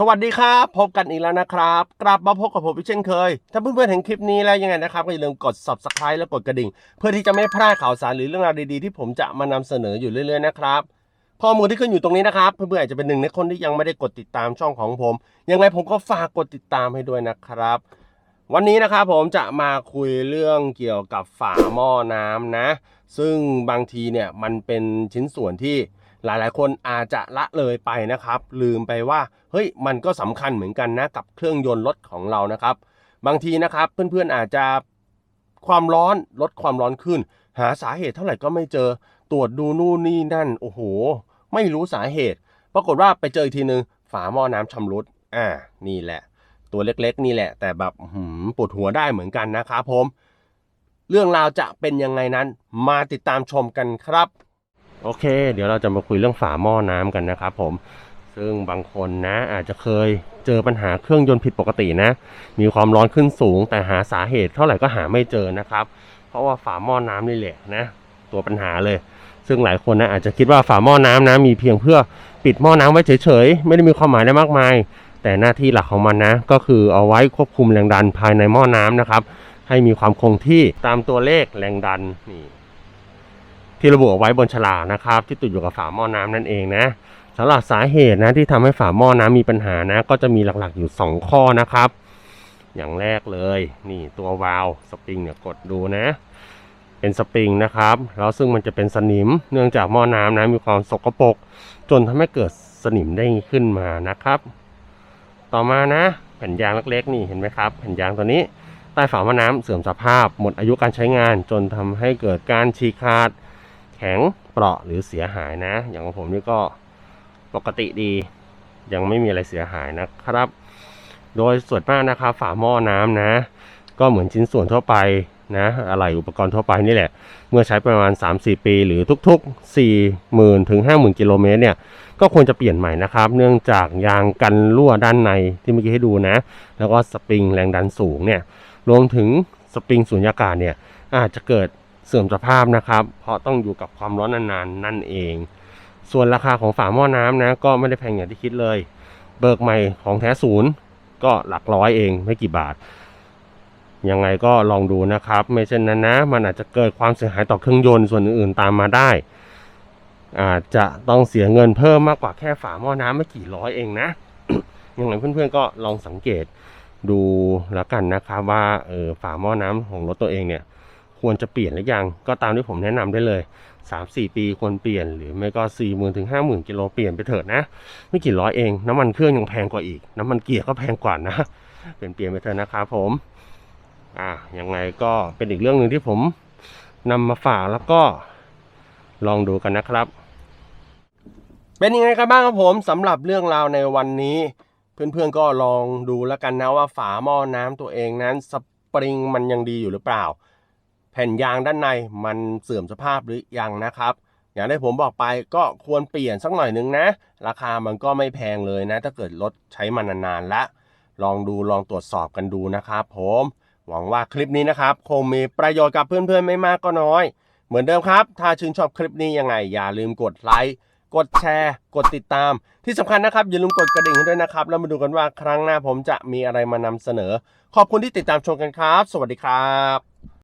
สวัสดีครับ พบกันอีกแล้วนะครับ กลับมาพบกับผมอีกเช่นเคย ถ้าเพื่อนๆเห็นคลิปนี้แล้วยังไงนะครับ ก็อย่าลืมกด subscribe และกดกระดิ่ง เพื่อที่จะไม่พลาดข่าวสารหรือเรื่องราวดีๆ ที่ผมจะมานำเสนออยู่เรื่อยๆนะครับข้อมูลที่ขึ้นอยู่ตรงนี้นะครับ เพื่อนๆอาจจะเป็นหนึ่งในคนที่ยังไม่ได้กดติดตามช่องของผม ยังไงผมก็ฝากกดติดตามให้ด้วยนะครับ วันนี้นะครับผมจะมาคุยเรื่องเกี่ยวกับฝาหม้อน้ำนะ ซึ่งบางทีเนี่ยมันเป็นชิ้นส่วนที่ หลายๆ คนอาจจะละเลยไปนะครับ ลืมไปว่าเฮ้ยมันก็สำคัญเหมือนกันนะกับเครื่องยนต์รถของเรานะครับ บางทีนะครับเพื่อนๆอาจจะความร้อนลดความร้อนขึ้น หาสาเหตุเท่าไหร่ก็ไม่เจอตรวจดูนู่นนี่นั่นโอ้โห ไม่รู้สาเหตุ ปรากฏว่าไปเจออีกทีนึงฝาหม้อน้ำชำรุดอ่านี่แหละ ตัวเล็กๆ นี่แหละ แต่แบบหือปวดหัวได้เหมือนกันนะครับผม เรื่องราวจะเป็นยังไงนั้นมาติดตามชมกันครับ โอเค เดี๋ยวเราจะมาคุยเรื่องฝาหม้อน้ำกันนะครับผมซึ่งบางคนนะอาจจะเคยเจอปัญหาเครื่องยนต์ผิดปกตินะ มีความร้อนขึ้นสูง แต่หาสาเหตุเท่าไหร่ก็หาไม่เจอนะครับ เพราะว่าฝาหม้อน้ำนี่แหละนะ ตัวปัญหาเลย ซึ่งหลายคนนะอาจจะคิดว่าฝาหม้อน้ำนะมีเพียงเพื่อปิดหม้อน้ำไว้เฉยๆ ไม่ได้มีความหมายอะไรมากมาย แต่หน้าที่หลักของมันนะ ก็คือเอาไว้ควบคุมแรงดันภายในหม้อน้ำนะครับ ให้มีความคงที่ตามตัวเลขแรงดันนี่ ที่ระบุเอาไว้บนฉลากนะครับ ที่ติดอยู่กับฝาหม้อน้ำนั่นเองนะสำหรับสาเหตุนะที่ทำให้ฝาหม้อน้ำมีปัญหานะ ก็จะมีหลักๆอยู่ 2 ข้อนะครับ อย่างแรกเลย นี่ตัววาล์วสปริงเนี่ยกดดูนะ เป็นสปริงนะครับ แล้วซึ่งมันจะเป็นสนิมเนื่องจากหม้อน้ำนะมีความสกปรกจนทำให้เกิดสนิมได้ขึ้นมานะครับ ต่อมานะ แผ่นยางเล็กๆ นี่เห็นไหมครับ แผ่นยางตัวนี้ใต้ฝาหม้อน้ำเสื่อมสภาพ หมดอายุการใช้งานจนทำให้เกิดการฉีกขาด แข็งเปราะหรือเสียหายนะ อย่างของผมนี่ก็ปกติดี ยังไม่มีอะไรเสียหายนะครับ โดยส่วนมากนะครับฝาหม้อน้ำนะ ก็เหมือนชิ้นส่วนทั่วไปนะอะไรอุปกรณ์ทั่วไปนี่แหละ เมื่อใช้ประมาณ 3-4 ปี หรือทุก ๆ 40,000ถึง50,000 กิโลเมตรเนี่ย ก็ควรจะเปลี่ยนใหม่นะครับ เนื่องจากยางกันรั่วด้านในที่เมื่อกี้ให้ดูนะ แล้วก็สปริงแรงดันสูงเนี่ย รวมถึงสปริงสูญญากาศเนี่ย อาจจะเกิด เสื่อมสภาพนะครับ เพราะต้องอยู่กับความร้อนนานๆนั่นเอง ส่วนราคาของฝาหม้อน้ำนะ ก็ไม่ได้แพงอย่างที่คิดเลย เบิกใหม่ของแท้ศูนย์ก็หลักร้อยเองไม่กี่บาท ยังไงก็ลองดูนะครับ ไม่เช่นนั้นนะ มันอาจจะเกิดความเสียหายต่อเครื่องยนต์ส่วนอื่นๆตามมาได้ อาจจะต้องเสียเงินเพิ่มมากกว่าแค่ฝาหม้อน้ำไม่กี่ร้อยเองนะยังไงเพื่อนๆก็ลองสังเกตดูแล้วกันนะครับว่าเออฝาหม้อน้ำของรถตัวเองเนี่ย ควรจะเปลี่ยนหรือยัง ก็ตามที่ผมแนะนำได้เลย 3-4 ปีควรเปลี่ยนหรือไม่ก็ 4 0,000ถึง50,000กิโลเปลี่ยนไปเถิดนะ ไม่กี่ร้อยเอง น้ำมันเครื่องยังแพงกว่าอีก น้ำมันเกียร์ก็แพงกว่านะเปลี่ยนเปลี่ยนไปเถอะนะครับผมอะยังไงก็เป็นอีกเรื่องหนึ่งที่ผมนำมาฝากแล้วก็ลองดูกันนะครับ เป็นยังไงกันบ้างครับผมสำหรับเรื่องราวในวันนี้เพื่อนๆก็ลองดูแล้วกันนะว่าฝาหม้อน้ำตัวเองนั้นสปริงมันยังดีอยู่หรือเปล่า ผ่นยางด้านในมันเสื่อมสภาพหรือยังนะครับ อย่างที่ผมบอกไปก็ควรเปลี่ยนสักหน่อยนึงนะ ราคามันก็ไม่แพงเลยนะ ถ้าเกิดรถใช้มานานๆละลองดูลองตรวจสอบกันดูนะครับผมหวังว่าคลิปนี้นะครับ คงมีประโยชน์กับเพื่อนๆ ไม่มากก็น้อย เหมือนเดิมครับ ถ้าชื่นชอบคลิปนี้ยังไง อย่าลืมกดไลค์กดแชร์ กดติดตาม ที่สำคัญนะครับ อย่าลืมกดกระดิ่งด้วยนะครับ แล้วมาดูกันว่าครั้งหน้าผมจะมีอะไรมานำเสนอ ขอบคุณที่ติดตามชมกันครับ สวัสดีครับ